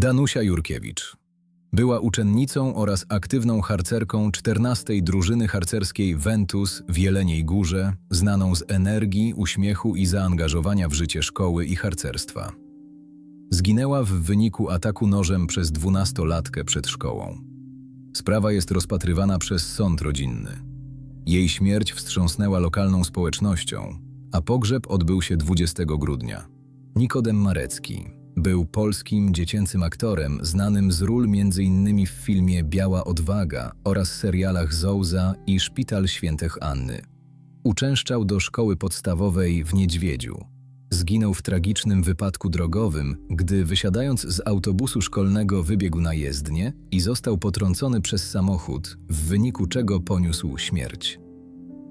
Danusia Jurkiewicz. Była uczennicą oraz aktywną harcerką 14. drużyny harcerskiej Ventus w Jeleniej Górze, znaną z energii, uśmiechu i zaangażowania w życie szkoły i harcerstwa. Zginęła w wyniku ataku nożem przez dwunastolatkę przed szkołą. Sprawa jest rozpatrywana przez sąd rodzinny. Jej śmierć wstrząsnęła lokalną społecznością, a pogrzeb odbył się 20 grudnia. Nikodem Marecki był polskim dziecięcym aktorem znanym z ról m.in. w filmie Biała Odwaga oraz serialach Zouza i Szpital Świętych Anny. Uczęszczał do szkoły podstawowej w Niedźwiedziu. Zginął w tragicznym wypadku drogowym, gdy wysiadając z autobusu szkolnego wybiegł na jezdnię i został potrącony przez samochód, w wyniku czego poniósł śmierć.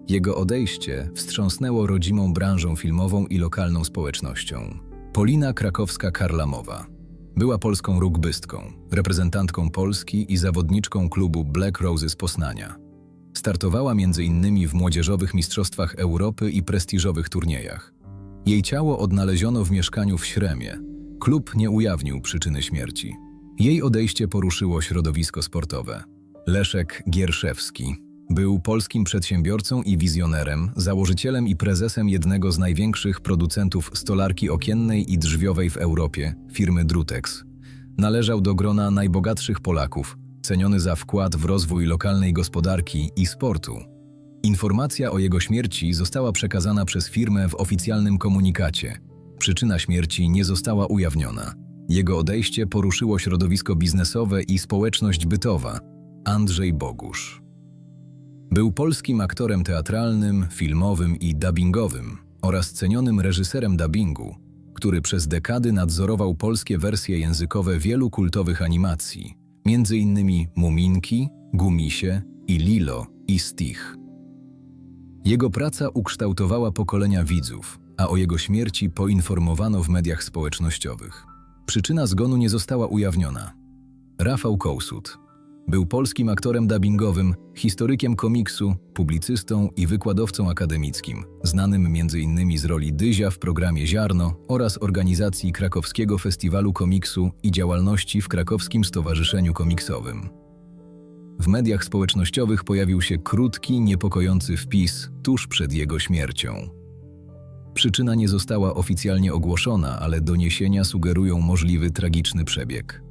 Jego odejście wstrząsnęło rodzimą branżą filmową i lokalną społecznością. Polina Krakowska-Karlamowa była polską rugbystką, reprezentantką Polski i zawodniczką klubu Black Roses Poznania. Startowała m.in. w młodzieżowych mistrzostwach Europy i prestiżowych turniejach. Jej ciało odnaleziono w mieszkaniu w Śremie. Klub nie ujawnił przyczyny śmierci. Jej odejście poruszyło środowisko sportowe. Leszek Gierszewski był polskim przedsiębiorcą i wizjonerem, założycielem i prezesem jednego z największych producentów stolarki okiennej i drzwiowej w Europie, firmy Drutex. Należał do grona najbogatszych Polaków, ceniony za wkład w rozwój lokalnej gospodarki i sportu. Informacja o jego śmierci została przekazana przez firmę w oficjalnym komunikacie. Przyczyna śmierci nie została ujawniona. Jego odejście poruszyło środowisko biznesowe i społeczność bytowa. Andrzej Bogusz. Był polskim aktorem teatralnym, filmowym i dubbingowym oraz cenionym reżyserem dubbingu, który przez dekady nadzorował polskie wersje językowe wielu kultowych animacji, m.in. Muminki, Gumisie i Lilo i Stich. Jego praca ukształtowała pokolenia widzów, a o jego śmierci poinformowano w mediach społecznościowych. Przyczyna zgonu nie została ujawniona. Rafał Kołsut był polskim aktorem dubbingowym, historykiem komiksu, publicystą i wykładowcą akademickim, znanym m.in. z roli Dyzia w programie Ziarno oraz organizacji Krakowskiego Festiwalu Komiksu i działalności w Krakowskim Stowarzyszeniu Komiksowym. W mediach społecznościowych pojawił się krótki, niepokojący wpis tuż przed jego śmiercią. Przyczyna nie została oficjalnie ogłoszona, ale doniesienia sugerują możliwy tragiczny przebieg.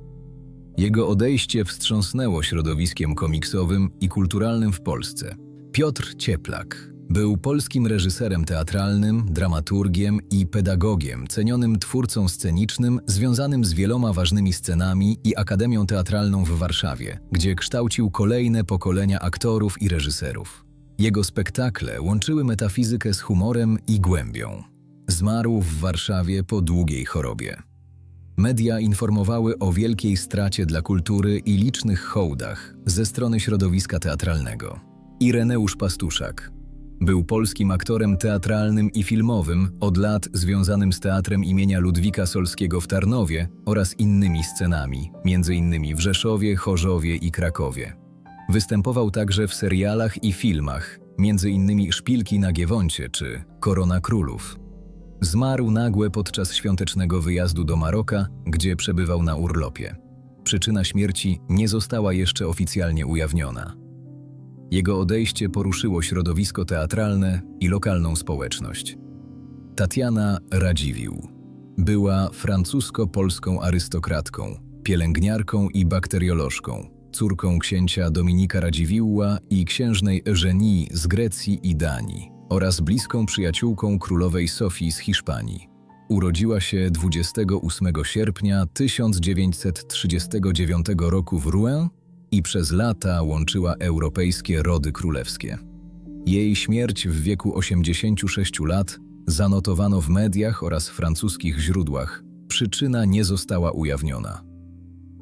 Jego odejście wstrząsnęło środowiskiem komiksowym i kulturalnym w Polsce. Piotr Cieplak był polskim reżyserem teatralnym, dramaturgiem i pedagogiem, cenionym twórcą scenicznym, związanym z wieloma ważnymi scenami i Akademią Teatralną w Warszawie, gdzie kształcił kolejne pokolenia aktorów i reżyserów. Jego spektakle łączyły metafizykę z humorem i głębią. Zmarł w Warszawie po długiej chorobie. Media informowały o wielkiej stracie dla kultury i licznych hołdach ze strony środowiska teatralnego. Ireneusz Pastuszak był polskim aktorem teatralnym i filmowym, od lat związanym z teatrem imienia Ludwika Solskiego w Tarnowie oraz innymi scenami, m.in. w Rzeszowie, Chorzowie i Krakowie. Występował także w serialach i filmach, m.in. Szpilki na Giewoncie czy Korona Królów. Zmarł nagłe podczas świątecznego wyjazdu do Maroka, gdzie przebywał na urlopie. Przyczyna śmierci nie została jeszcze oficjalnie ujawniona. Jego odejście poruszyło środowisko teatralne i lokalną społeczność. Tatiana Radziwiłł była francusko-polską arystokratką, pielęgniarką i bakteriolożką, córką księcia Dominika Radziwiłła i księżnej Eugenie z Grecji i Danii oraz bliską przyjaciółką królowej Sofii z Hiszpanii. Urodziła się 28 sierpnia 1939 roku w Rouen i przez lata łączyła europejskie rody królewskie. Jej śmierć w wieku 86 lat zanotowano w mediach oraz francuskich źródłach. Przyczyna nie została ujawniona.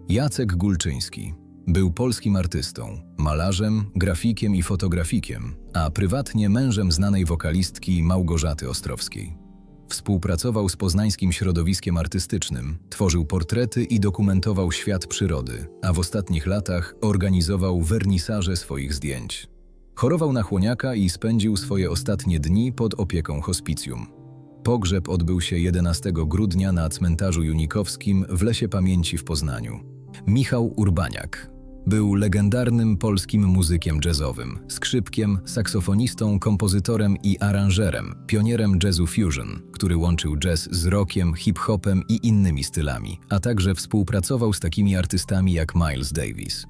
Jacek Gulczyński był polskim artystą, malarzem, grafikiem i fotografikiem, a prywatnie mężem znanej wokalistki Małgorzaty Ostrowskiej. Współpracował z poznańskim środowiskiem artystycznym, tworzył portrety i dokumentował świat przyrody, a w ostatnich latach organizował wernisaże swoich zdjęć. Chorował na chłoniaka i spędził swoje ostatnie dni pod opieką hospicjum. Pogrzeb odbył się 11 grudnia na cmentarzu Junikowskim w Lesie Pamięci w Poznaniu. Michał Urbaniak był legendarnym polskim muzykiem jazzowym, skrzypkiem, saksofonistą, kompozytorem i aranżerem, pionierem jazzu fusion, który łączył jazz z rockiem, hip-hopem i innymi stylami, a także współpracował z takimi artystami jak Miles Davis.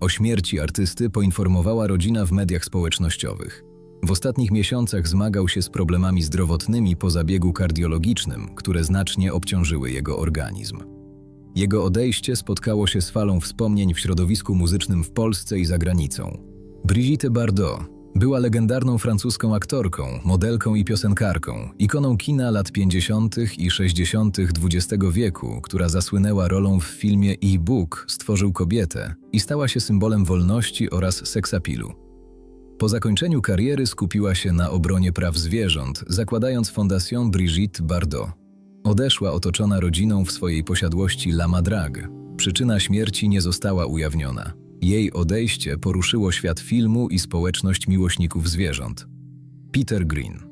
O śmierci artysty poinformowała rodzina w mediach społecznościowych. W ostatnich miesiącach zmagał się z problemami zdrowotnymi po zabiegu kardiologicznym, które znacznie obciążyły jego organizm. Jego odejście spotkało się z falą wspomnień w środowisku muzycznym w Polsce i za granicą. Brigitte Bardot była legendarną francuską aktorką, modelką i piosenkarką, ikoną kina lat 50. i 60. XX wieku, która zasłynęła rolą w filmie i Bóg stworzył kobietę i stała się symbolem wolności oraz seksapilu. Po zakończeniu kariery skupiła się na obronie praw zwierząt, zakładając Fondation Brigitte Bardot. Odeszła otoczona rodziną w swojej posiadłości La Madrague. Przyczyna śmierci nie została ujawniona. Jej odejście poruszyło świat filmu i społeczność miłośników zwierząt. Peter Green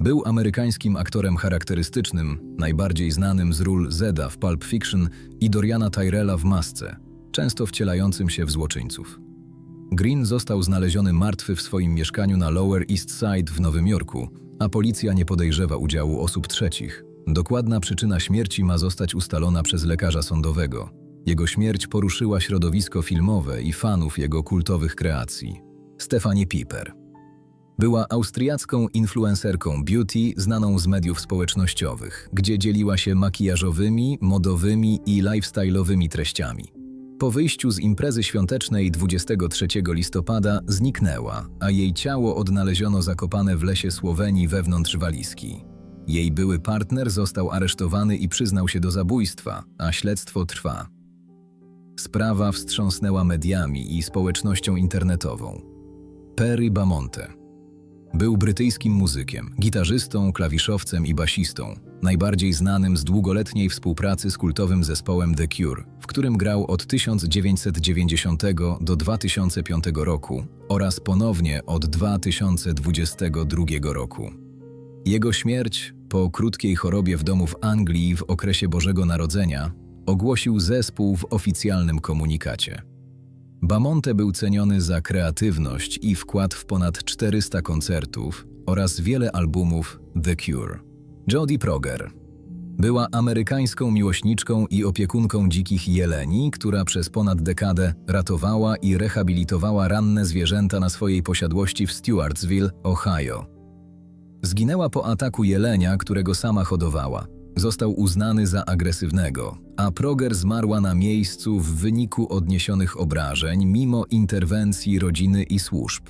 był amerykańskim aktorem charakterystycznym, najbardziej znanym z ról Zeda w Pulp Fiction i Doriana Tyrella w Masce, często wcielającym się w złoczyńców. Green został znaleziony martwy w swoim mieszkaniu na Lower East Side w Nowym Jorku, a policja nie podejrzewa udziału osób trzecich. Dokładna przyczyna śmierci ma zostać ustalona przez lekarza sądowego. Jego śmierć poruszyła środowisko filmowe i fanów jego kultowych kreacji. Stefanie Piper była austriacką influencerką beauty znaną z mediów społecznościowych, gdzie dzieliła się makijażowymi, modowymi i lifestyle'owymi treściami. Po wyjściu z imprezy świątecznej 23 listopada zniknęła, a jej ciało odnaleziono zakopane w lesie Słowenii wewnątrz walizki. Jej były partner został aresztowany i przyznał się do zabójstwa, a śledztwo trwa. Sprawa wstrząsnęła mediami i społecznością internetową. Perry Bamonte był brytyjskim muzykiem, gitarzystą, klawiszowcem i basistą, najbardziej znanym z długoletniej współpracy z kultowym zespołem The Cure, w którym grał od 1990 do 2005 roku oraz ponownie od 2022 roku. Jego śmierć po krótkiej chorobie w domu w Anglii w okresie Bożego Narodzenia ogłosił zespół w oficjalnym komunikacie. Bamonte był ceniony za kreatywność i wkład w ponad 400 koncertów oraz wiele albumów The Cure. Jodie Proger była amerykańską miłośniczką i opiekunką dzikich jeleni, która przez ponad dekadę ratowała i rehabilitowała ranne zwierzęta na swojej posiadłości w Stewartsville, Ohio. Zginęła po ataku jelenia, którego sama hodowała. Został uznany za agresywnego, a Proger zmarła na miejscu w wyniku odniesionych obrażeń mimo interwencji rodziny i służb.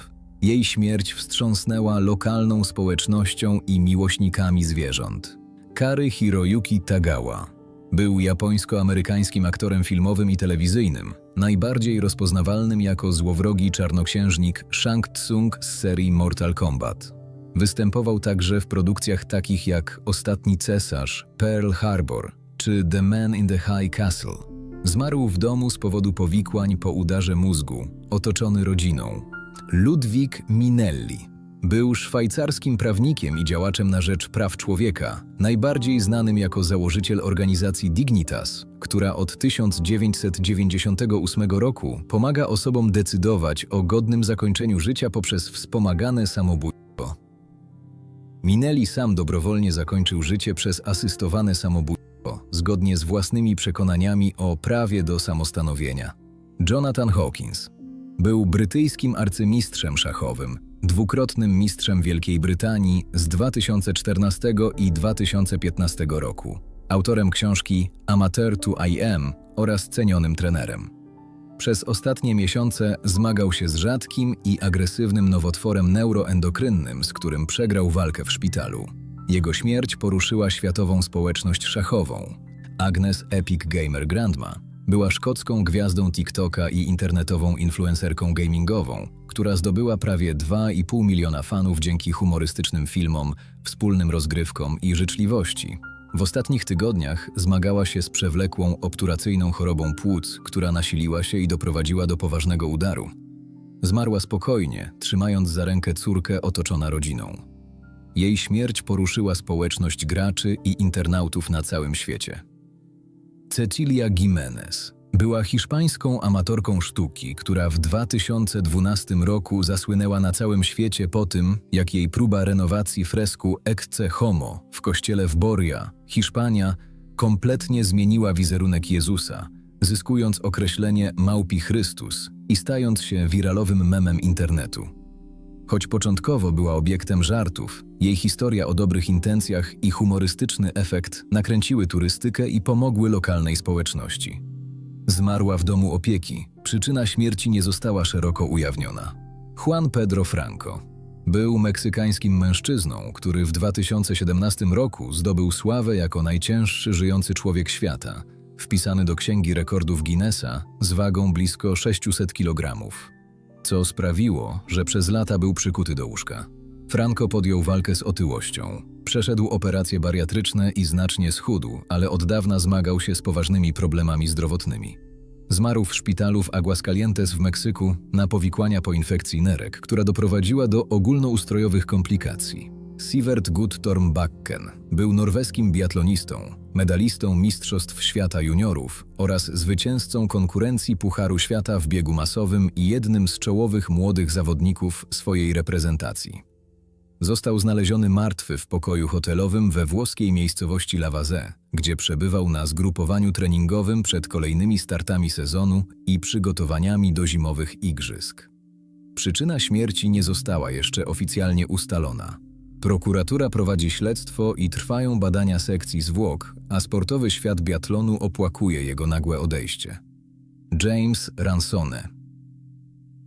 Jej śmierć wstrząsnęła lokalną społecznością i miłośnikami zwierząt. Kary Hiroyuki Tagawa był japońsko-amerykańskim aktorem filmowym i telewizyjnym, najbardziej rozpoznawalnym jako złowrogi czarnoksiężnik Shang Tsung z serii Mortal Kombat. Występował także w produkcjach takich jak Ostatni Cesarz, Pearl Harbor czy The Man in the High Castle. Zmarł w domu z powodu powikłań po udarze mózgu, otoczony rodziną. Ludwik Minelli był szwajcarskim prawnikiem i działaczem na rzecz praw człowieka, najbardziej znanym jako założyciel organizacji Dignitas, która od 1998 roku pomaga osobom decydować o godnym zakończeniu życia poprzez wspomagane samobójstwo. Minelli sam dobrowolnie zakończył życie przez asystowane samobójstwo, zgodnie z własnymi przekonaniami o prawie do samostanowienia. Jonathan Hawkins był brytyjskim arcymistrzem szachowym, dwukrotnym mistrzem Wielkiej Brytanii z 2014 i 2015 roku, autorem książki Amateur to I Am oraz cenionym trenerem. Przez ostatnie miesiące zmagał się z rzadkim i agresywnym nowotworem neuroendokrynnym, z którym przegrał walkę w szpitalu. Jego śmierć poruszyła światową społeczność szachową. Agnes Epic Gamer Grandma była szkocką gwiazdą TikToka i internetową influencerką gamingową, która zdobyła prawie 2,5 miliona fanów dzięki humorystycznym filmom, wspólnym rozgrywkom i życzliwości. W ostatnich tygodniach zmagała się z przewlekłą obturacyjną chorobą płuc, która nasiliła się i doprowadziła do poważnego udaru. Zmarła spokojnie, trzymając za rękę córkę otoczona rodziną. Jej śmierć poruszyła społeczność graczy i internautów na całym świecie. Cecilia Jimenez była hiszpańską amatorką sztuki, która w 2012 roku zasłynęła na całym świecie po tym, jak jej próba renowacji fresku Ecce Homo w kościele w Boria, Hiszpania, kompletnie zmieniła wizerunek Jezusa, zyskując określenie Małpi Chrystus i stając się wiralowym memem internetu. Choć początkowo była obiektem żartów, jej historia o dobrych intencjach i humorystyczny efekt nakręciły turystykę i pomogły lokalnej społeczności. Zmarła w domu opieki. Przyczyna śmierci nie została szeroko ujawniona. Juan Pedro Franco był meksykańskim mężczyzną, który w 2017 roku zdobył sławę jako najcięższy żyjący człowiek świata, wpisany do Księgi Rekordów Guinnessa z wagą blisko 600 kg, co sprawiło, że przez lata był przykuty do łóżka. Franco podjął walkę z otyłością. Przeszedł operacje bariatryczne i znacznie schudł, ale od dawna zmagał się z poważnymi problemami zdrowotnymi. Zmarł w szpitalu w Aguascalientes w Meksyku na powikłania po infekcji nerek, która doprowadziła do ogólnoustrojowych komplikacji. Sivert Guttorm Bakken był norweskim biatlonistą, medalistą Mistrzostw Świata Juniorów oraz zwycięzcą konkurencji Pucharu Świata w biegu masowym i jednym z czołowych młodych zawodników swojej reprezentacji. Został znaleziony martwy w pokoju hotelowym we włoskiej miejscowości Lavazze, gdzie przebywał na zgrupowaniu treningowym przed kolejnymi startami sezonu i przygotowaniami do zimowych igrzysk. Przyczyna śmierci nie została jeszcze oficjalnie ustalona. Prokuratura prowadzi śledztwo i trwają badania sekcji zwłok, a sportowy świat biatlonu opłakuje jego nagłe odejście. James Ransone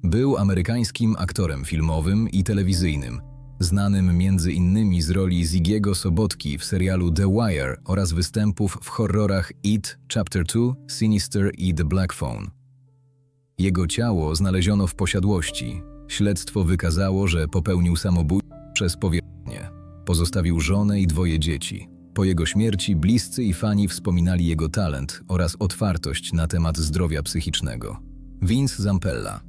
był amerykańskim aktorem filmowym i telewizyjnym, znanym między innymi z roli Ziggiego Sobotki w serialu The Wire oraz występów w horrorach It, Chapter 2, Sinister i The Black Phone. Jego ciało znaleziono w posiadłości. Śledztwo wykazało, że popełnił samobójstwo przez powierzchnię. Pozostawił żonę i dwoje dzieci. Po jego śmierci bliscy i fani wspominali jego talent oraz otwartość na temat zdrowia psychicznego. Vince Zampella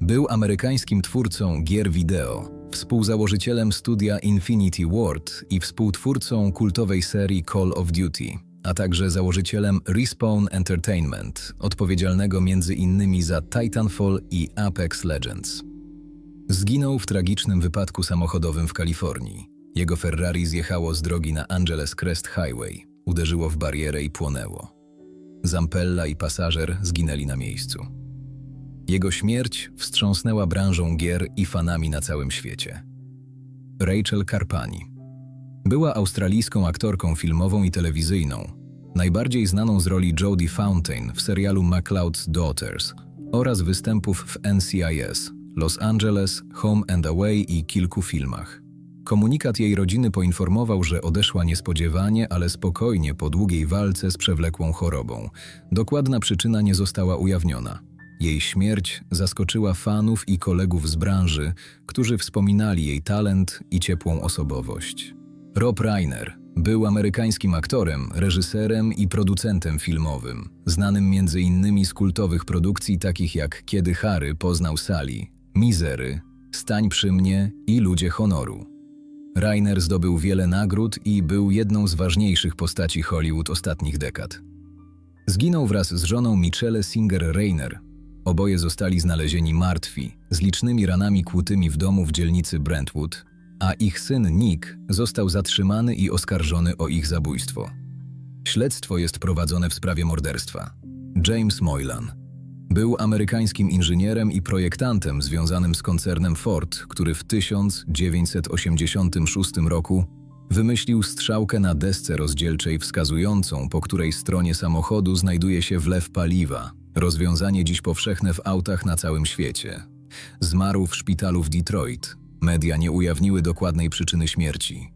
był amerykańskim twórcą gier wideo, współzałożycielem studia Infinity Ward i współtwórcą kultowej serii Call of Duty, a także założycielem Respawn Entertainment, odpowiedzialnego między innymi za Titanfall i Apex Legends. Zginął w tragicznym wypadku samochodowym w Kalifornii. Jego Ferrari zjechało z drogi na Angeles Crest Highway, uderzyło w barierę i płonęło. Zampella i pasażer zginęli na miejscu. Jego śmierć wstrząsnęła branżą gier i fanami na całym świecie. Rachel Carpani była australijską aktorką filmową i telewizyjną, najbardziej znaną z roli Jodie Fountain w serialu MacLeod's Daughters oraz występów w NCIS, Los Angeles, Home and Away i kilku filmach. Komunikat jej rodziny poinformował, że odeszła niespodziewanie, ale spokojnie po długiej walce z przewlekłą chorobą. Dokładna przyczyna nie została ujawniona. Jej śmierć zaskoczyła fanów i kolegów z branży, którzy wspominali jej talent i ciepłą osobowość. Rob Reiner był amerykańskim aktorem, reżyserem i producentem filmowym, znanym m.in. z kultowych produkcji takich jak Kiedy Harry poznał Sally, Mizery, Stań przy mnie i Ludzie honoru. Reiner zdobył wiele nagród i był jedną z ważniejszych postaci Hollywood ostatnich dekad. Zginął wraz z żoną Michelle Singer-Reiner, Oboje zostali znalezieni martwi, z licznymi ranami kłutymi w domu w dzielnicy Brentwood, a ich syn Nick został zatrzymany i oskarżony o ich zabójstwo. Śledztwo jest prowadzone w sprawie morderstwa. James Moylan był amerykańskim inżynierem i projektantem związanym z koncernem Ford, który w 1986 roku wymyślił strzałkę na desce rozdzielczej wskazującą, po której stronie samochodu znajduje się wlew paliwa, Rozwiązanie dziś powszechne w autach na całym świecie. Zmarł w szpitalu w Detroit. Media nie ujawniły dokładnej przyczyny śmierci.